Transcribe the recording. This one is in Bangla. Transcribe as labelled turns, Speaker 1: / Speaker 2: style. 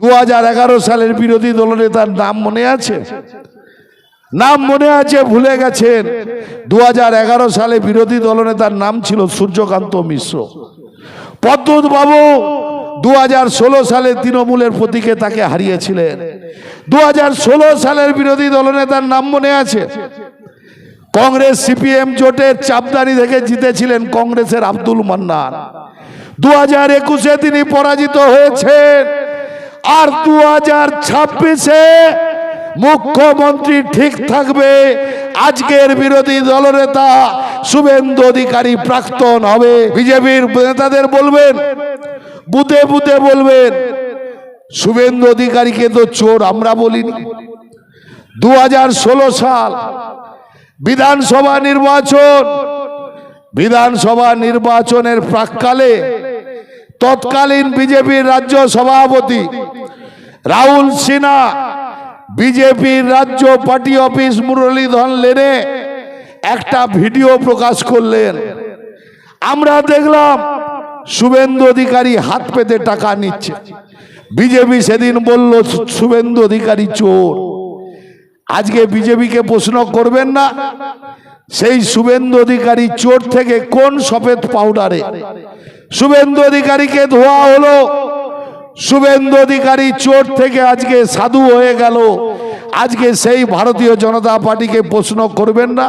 Speaker 1: দু হাজার এগারো সালের বিরোধী দলনেতার নাম মনে আছে? নাম মনে আছে, ভুলে গেছেন। দু হাজার এগারো সালে বিরোধী দলনেতার নাম ছিল সূর্যকান্ত মিশ্র। পদ্মত বাবু দু হাজার ষোলো সালে তৃণমূলের প্রতীকে তাকে হারিয়েছিলেন। দু হাজার ষোলো সালের বিরোধী দলনেতার নাম মনে আছে? কংগ্রেস সিপিএম জোটের চাপদানি থেকে জিতেছিলেন কংগ্রেসের আব্দুল মান্নান। দু হাজার একুশে তিনি পরাজিত হয়েছেন। আর দু হাজার ছাব্বিশে মুখ্যমন্ত্রী ঠিক থাকবে। আজকের বিরোধী দলনেতা শুভেন্দু অধিকারী প্রাক্তন হবে। বিজেপির নেতাদের বলবেন বুতে বুতে বলবেন, শুভেন্দু অধিকারীকে তো চোর আমরা বলিনি। দু হাজার ষোলো সাল বিধানসভা নির্বাচন, বিধানসভা নির্বাচনের প্রাককালে তৎকালীন বিজেপির রাজ্য সভাপতি রাহুল সিনহা, বিজেপির রাজ্য পার্টি অফিস মুরলীধন লেনে একটা ভিডিও প্রকাশ করলেন। আমরা দেখলাম শুভেন্দু অধিকারী হাত পেতে টাকা নিচ্ছে। বিজেপি সেদিন বলল, শুভেন্দু অধিকারী চোর। আজকে বিজেপিকে প্রশ্ন করবেন না, সেই শুভেন্দু অধিকারী চোর থেকে কোন সফেদ পাউডারে? শুভেন্দু অধিকারীকে ধোয়া হলো। শুভেন্দু অধিকারী চোট থেকে আজকে সাধু হয়ে গেল। আজকে সেই ভারতীয় জনতা পার্টিকে প্রশ্ন করবেন না।